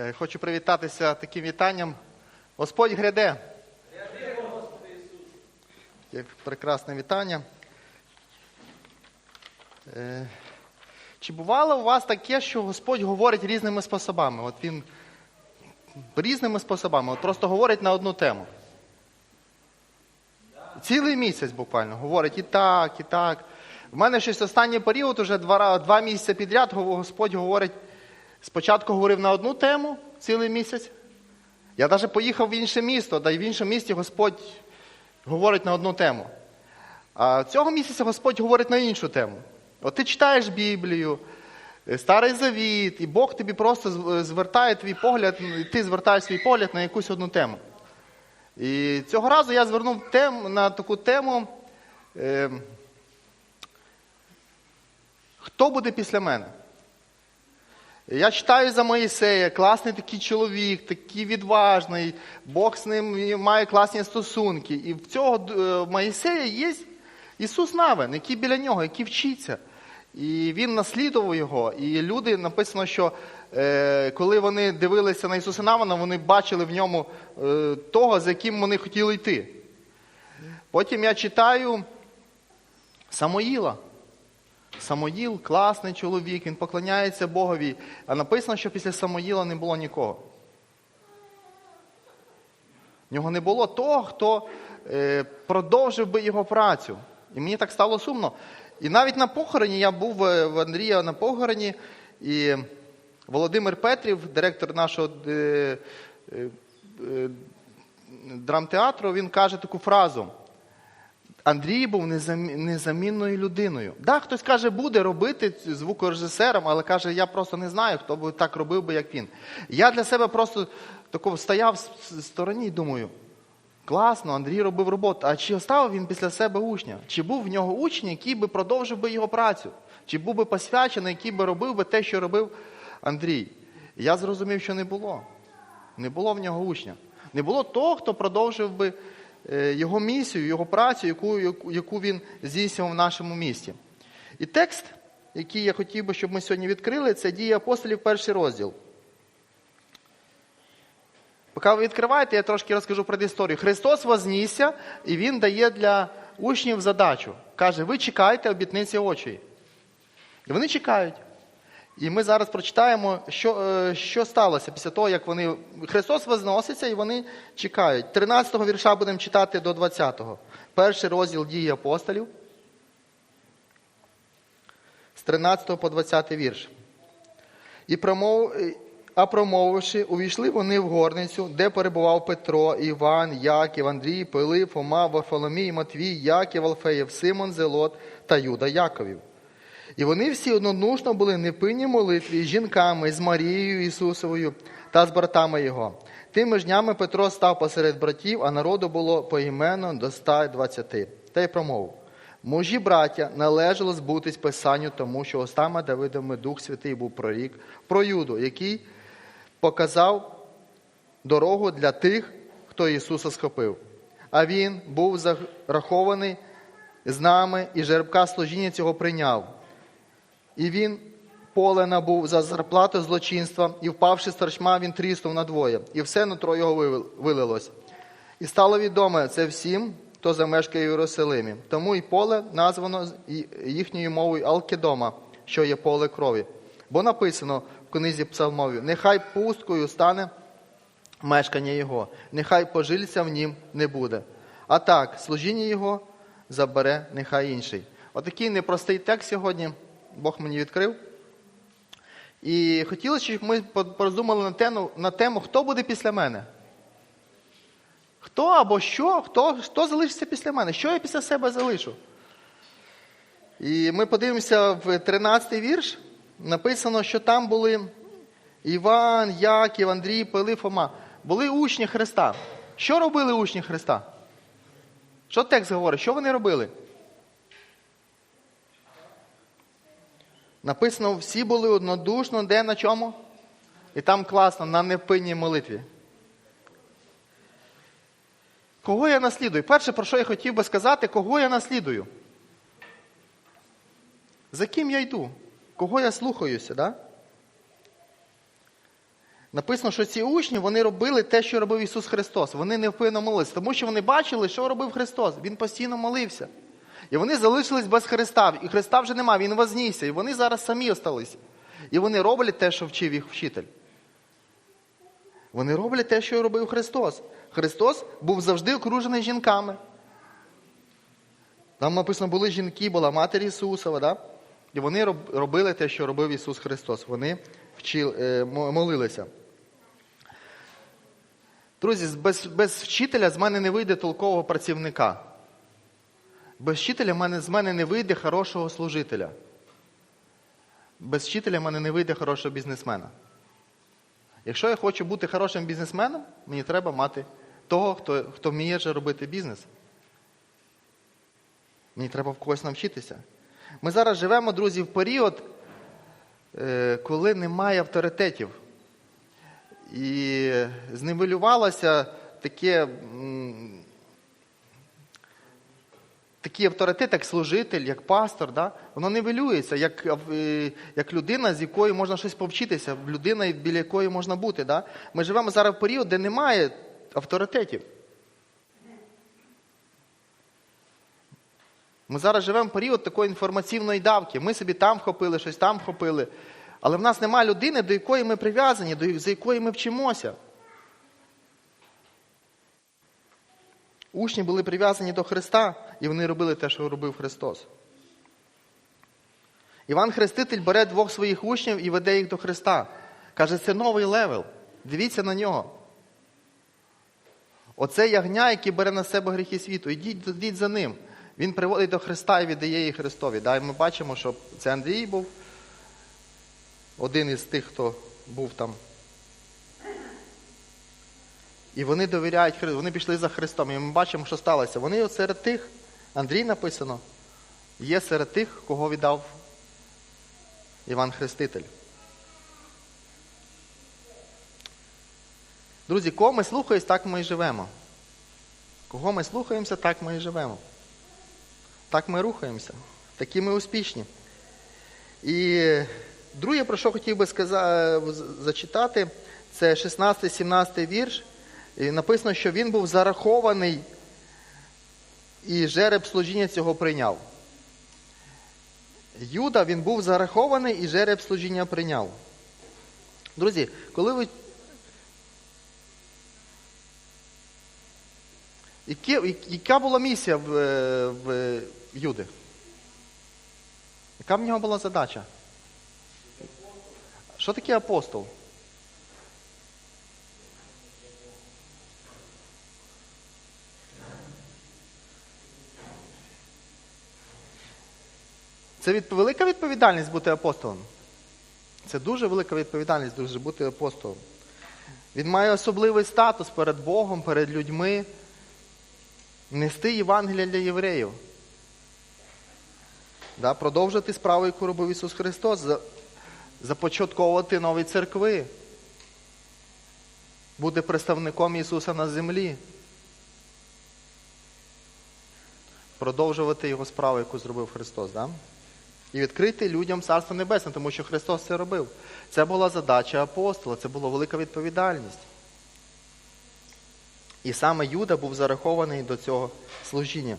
Е, Хочу привітатися таким вітанням. Господь гряде. Таке прекрасне вітання. Е, Чи бувало у вас таке, що Господь говорить різними способами? От він різними способами, от просто говорить на одну тему. Цілий місяць буквально говорить і так, і так. В мене щось останній період, уже два, два місяці підряд Господь говорить. Спочатку говорив на одну тему цілий місяць. Я навіть поїхав в інше місто, да й в іншому місті Господь говорить на одну тему. А цього місяця Господь говорить на іншу тему. От ти читаєш Біблію, е, Старий Завіт, і Бог тобі просто звертає твій погляд, і ти звертаєш свій погляд на якусь одну тему. І цього разу я звернув тем, на таку тему. Е, хто буде після мене? Я читаю за Моїсея, класний такий чоловік, такий відважний, Бог з ним має класні стосунки. І в цього е, Моїсея є Ісус Навин, який біля нього, який вчиться. І він наслідував його. І люди написано, що е, коли вони дивилися на Ісуса Навина, вони бачили в ньому е, того, за яким вони хотіли йти. Потім я читаю Самоїла. Самоїл класний чоловік, він поклоняється Богові. А написано, що після Самоїла не було нікого. В нього не було того, хто е, продовжив би його працю. І мені так стало сумно. І навіть на похороні я був е, в Андрія на похороні, і Володимир Петрів, директор нашого е, драмтеатру, він каже таку фразу. Андрій був незамінною людиною. Да, хтось каже, буде робити звукорежисером, але каже, я просто не знаю, хто би так робив би, як він. Я для себе просто такого стояв в стороні і думаю, класно, Андрій робив роботу. А чи оставив він після себе учня? Чи був в нього учень, який би продовжив би його працю? Чи був би посвячений, який би робив би те, що робив Андрій? Я зрозумів, що не було. Не було в нього учня. Не було того, хто продовжив би його місію, його працю, яку, яку, яку він здійснював в нашому місті. І текст, який я хотів би, щоб ми сьогодні відкрили, це дії апостолів, перший розділ. Поки ви відкриваєте, я трошки розкажу про історію. Христос вознісся, і Він дає для учнів задачу. Каже, ви чекайте обітниці очі. І вони чекають. І ми зараз прочитаємо, що, е, що сталося після того, як вони. Христос возноситься і вони чекають. 13-го вірша будемо читати до 20-го. Перший розділ дії апостолів. З 13 по 20 вірш. І промов... А промовивши, увійшли вони в горницю, де перебував Петро, Іван, Яків, Андрій, Пилип, Фома, Варфоломій, Матвій, Яків, Алфеєв, Симон, Зелот та Юда Яковів. І вони всі однодушно були непинні молитві з жінками, з Марією Ісусовою та з братами Його. Тими ж днями Петро став посеред братів, а народу було поіменно до 120. Та й промовив. Мужі браття, належало збутись Писанню, тому що устами Давидами Дух Святий був прорік про Юду, який показав дорогу для тих, хто Ісуса схопив. А Він був зарахований з нами, і жеребка служіння цього прийняв. І він поле набув за зарплату злочинства, і впавши з він тріснув надвоє, і все нутро його вилилось. І стало відоме це всім, хто замешкає в Єрусалимі. Тому і поле названо їхньою мовою Алкедома, що є поле крові. Бо написано в книзі Псалмові: нехай пусткою стане мешкання його, нехай пожильця в нім не буде. А так, служіння його забере нехай інший. Отакий непростий текст сьогодні Бог мені відкрив. І хотілося, щоб ми по- пороздумали на тему, на тему, хто буде після мене. Хто або що, хто, хто залишиться після мене? Що я після себе залишу? І ми подивимося в 13-й вірш. Написано, що там були Іван, Яків, Андрій, Пилип, Фома. Були учні Христа. Що робили учні Христа? Що текст говорить? Що вони робили? Написано, всі були однодушно, де на чому? І там класно, на непинній молитві. Кого я наслідую? Перше, про що я хотів би сказати, кого я наслідую? За ким я йду? Кого я слухаюся? Да? Написано, що ці учні вони робили те, що робив Ісус Христос. Вони невпинно молилися, тому що вони бачили, що робив Христос. Він постійно молився. І вони залишились без Христа. І Христа вже немає, Він вознісся. І вони зараз самі осталися. І вони роблять те, що вчив їх вчитель. Вони роблять те, що робив Христос. Христос був завжди окружений жінками. Там написано, були жінки, була матір Ісусова, да? і вони робили те, що робив Ісус Христос. Вони вчили, е, молилися. Друзі, без, без вчителя з мене не вийде толкового працівника. Без вчителя з мене не вийде хорошого служителя. Без вчителя в мене не вийде хорошого бізнесмена. Якщо я хочу бути хорошим бізнесменом, мені треба мати того, хто, хто вміє вже робити бізнес. Мені треба в когось навчитися. Ми зараз живемо, друзі, в період, е, коли немає авторитетів. І зневелювалося таке, такий авторитет, як служитель, як пастор, да? воно нивелюється, як, е, як людина, з якої можна щось повчитися, людина, біля якої можна бути. Да? Ми живемо зараз в період, де немає авторитетів. Ми зараз живемо в період такої інформаційної давки. Ми собі там вхопили, щось там вхопили. Але в нас немає людини, до якої ми прив'язані, до якої ми вчимося. Учні були прив'язані до Христа, і вони робили те, що робив Христос. Іван Хреститель бере двох своїх учнів і веде їх до Христа. Каже, це новий левел. Дивіться на нього. Оце ягня, який бере на себе гріхи світу. Ідіть, ідіть за ним. Він приводить до Христа і віддає їх Христові. Да? І ми бачимо, що це Андрій був один із тих, хто був там. І вони довіряють Христу, вони пішли за Христом. І ми бачимо, що сталося. Вони серед тих, Андрій написано, є серед тих, кого віддав Іван Хреститель. Друзі, кого ми слухаємось, так ми і живемо. Кого ми слухаємося, так ми і живемо. Так ми рухаємося. Такі ми успішні. І друге, про що хотів би сказати, зачитати, це 16-17 вірш. І написано, що він був зарахований і жереб служіння цього прийняв. Юда він був зарахований і жереб служіння прийняв. Друзі, коли ви. Які, яка була місія в, е, в Юди? Яка в нього була задача? Що таке апостол? Це від, велика відповідальність бути апостолом. Це дуже велика відповідальність дуже бути апостолом. Він має особливий статус перед Богом, перед людьми. Нести Євангелія для євреїв. Да, продовжити справу, яку робив Ісус Христос, започатковувати нові церкви, бути представником Ісуса на землі, продовжувати Його справу, яку зробив Христос. Да? І відкрити людям Царство Небесне, тому що Христос це робив. Це була задача апостола, це була велика відповідальність. І саме Юда був зарахований до цього служіння.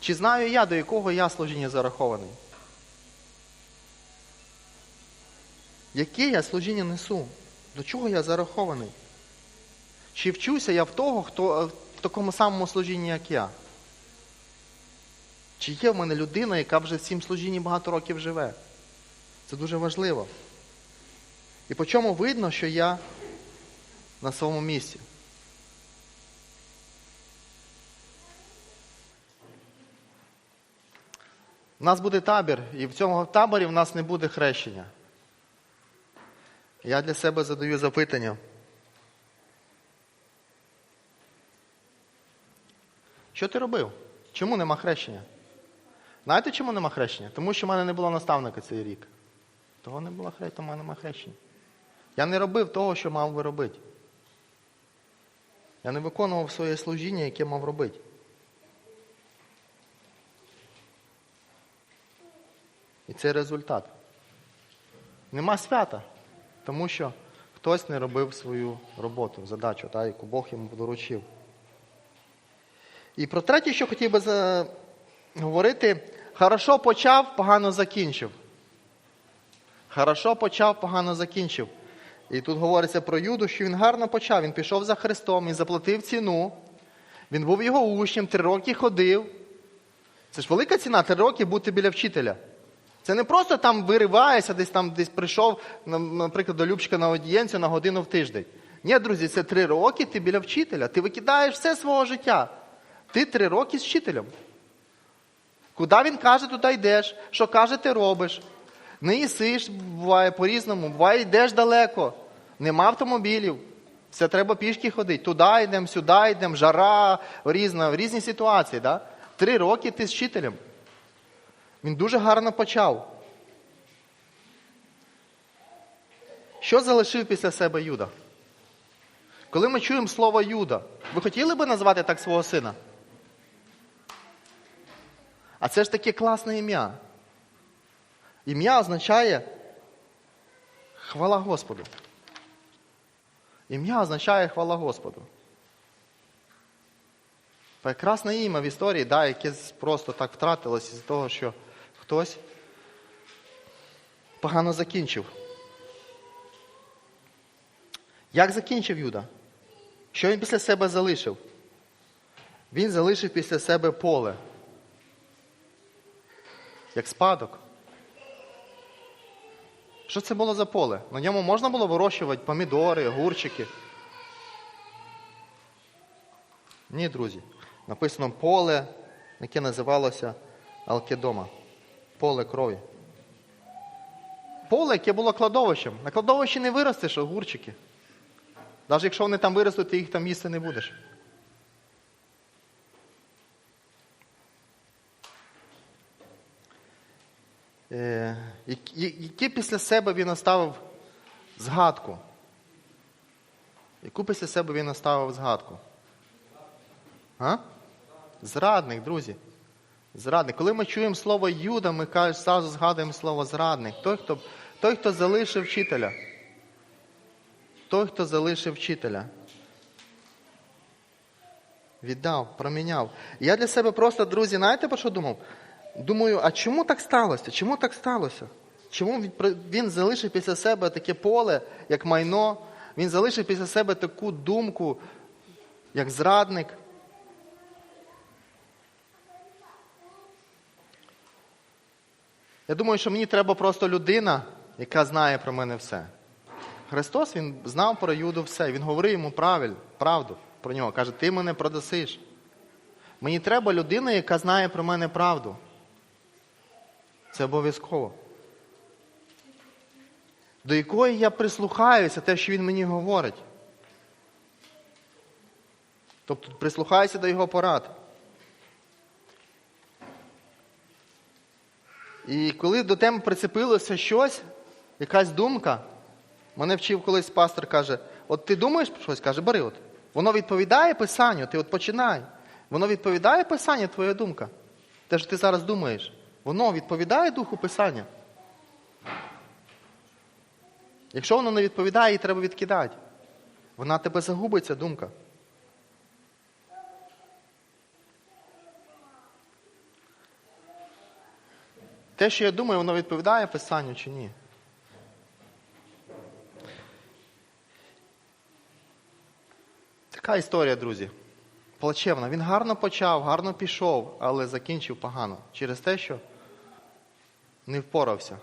Чи знаю я, до якого я служіння зарахований? Яке я служіння несу? До чого я зарахований? Чи вчуся я в того, хто в такому самому служінні, як я? Чи є в мене людина, яка вже в цім служінні багато років живе? Це дуже важливо. І по чому видно, що я на своєму місці? У нас буде табір, і в цьому таборі в нас не буде хрещення. Я для себе задаю запитання. Що ти робив? Чому нема хрещення? Знаєте, чому нема хрещення? Тому що в мене не було наставника цей рік. Того не було хрещення, тому нема хрещення. Я не робив того, що мав би робити. Я не виконував своє служіння, яке мав робити. І це результат. Нема свята, тому що хтось не робив свою роботу, задачу, та, яку Бог йому доручив. І про третє, що хотів би говорити, хорошо почав, погано закінчив. Хорошо почав, погано закінчив. І тут говориться про Юду, що він гарно почав. Він пішов за Христом, він заплатив ціну. Він був його учнем, три роки ходив. Це ж велика ціна, три роки бути біля вчителя. Це не просто там вириваєшся, десь там десь прийшов, наприклад, до Любчика на аудієнцію на годину в тиждень. Ні, друзі, це три роки ти біля вчителя. Ти викидаєш все свого життя. Ти три роки з вчителем. Куди він каже, туди йдеш. Що каже, ти робиш. Не їсиш, буває по-різному, буває, йдеш далеко. Нема автомобілів. Все треба пішки ходити. Туди йдемо, сюди йдемо, жара, різна, різні ситуації. Да? Три роки ти з вчителем. Він дуже гарно почав. Що залишив після себе Юда? Коли ми чуємо слово Юда, ви хотіли би назвати так свого сина? А це ж таке класне ім'я. Ім'я означає хвала Господу. Ім'я означає хвала Господу. Прекрасне ім'я в історії, да, яке просто так втратилось із того, що хтось погано закінчив. Як закінчив Юда? Що він після себе залишив? Він залишив після себе поле. Як спадок. Що це було за поле? На ньому можна було вирощувати помідори, огурчики. Ні, друзі. Написано поле, яке називалося Алкедома. Поле крові. Поле, яке було кладовищем. На кладовищі не виростеш огурчики. Навіть якщо вони там виростуть, ти їх там їсти не будеш. Які- які після себе він оставив згадку? Яку після себе він оставив згадку? А? Зрадник, друзі. Зрадник. Коли ми чуємо слово Юда, ми зразу згадуємо слово зрадник. Той, хто, той, хто залишив вчителя. Той, хто залишив вчителя. Віддав, проміняв. Я для себе просто, друзі, знаєте, про що думав? Думаю, а чому так сталося? Чому так сталося? Чому він, залишив після себе таке поле, як майно? Він залишив після себе таку думку, як зрадник. Я думаю, що мені треба просто людина, яка знає про мене все. Христос Він знав про Юду все. Він говорив йому правиль, правду про нього. Каже, ти мене продасиш. Мені треба людина, яка знає про мене правду. Це обов'язково. До якої я прислухаюся, те, що він мені говорить. Тобто прислухаюся до його порад. І коли до теми прицепилося щось, якась думка, мене вчив колись пастор, каже: от ти думаєш про щось, каже, бери от. Воно відповідає Писанню, ти от починай. Воно відповідає Писанню, твоя думка. Те, що ти зараз думаєш, воно відповідає Духу Писання. Якщо воно не відповідає, її треба відкидати. Вона тебе загубить, ця думка. Те, що я думаю, воно відповідає Писанню чи ні? Така історія, друзі. Плачевна. Він гарно почав, гарно пішов, але закінчив погано. Через те, що не впорався.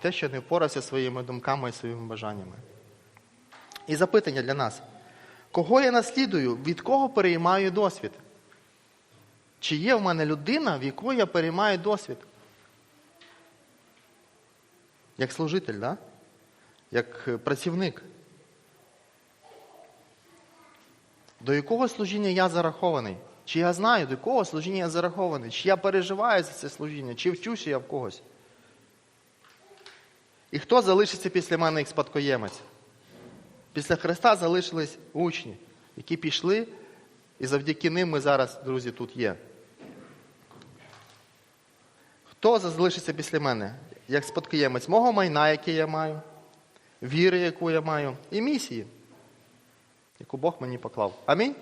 Те, що не впорався своїми думками і своїми бажаннями. І запитання для нас. Кого я наслідую, від кого переймаю досвід? Чи є в мене людина, в якої я переймаю досвід? Як служитель, да? як е, працівник. До якого служіння я зарахований? Чи я знаю, до якого служіння я зарахований? Чи я переживаю за це служіння, чи вчуся я в когось? І хто залишиться після мене як спадкоємець? Після Христа залишились учні, які пішли, і завдяки ним ми зараз, друзі, тут є. Хто залишиться після мене? як спадкоємець мого майна, яке я маю, віри, яку я маю, і місії, яку Бог мені поклав. Амінь.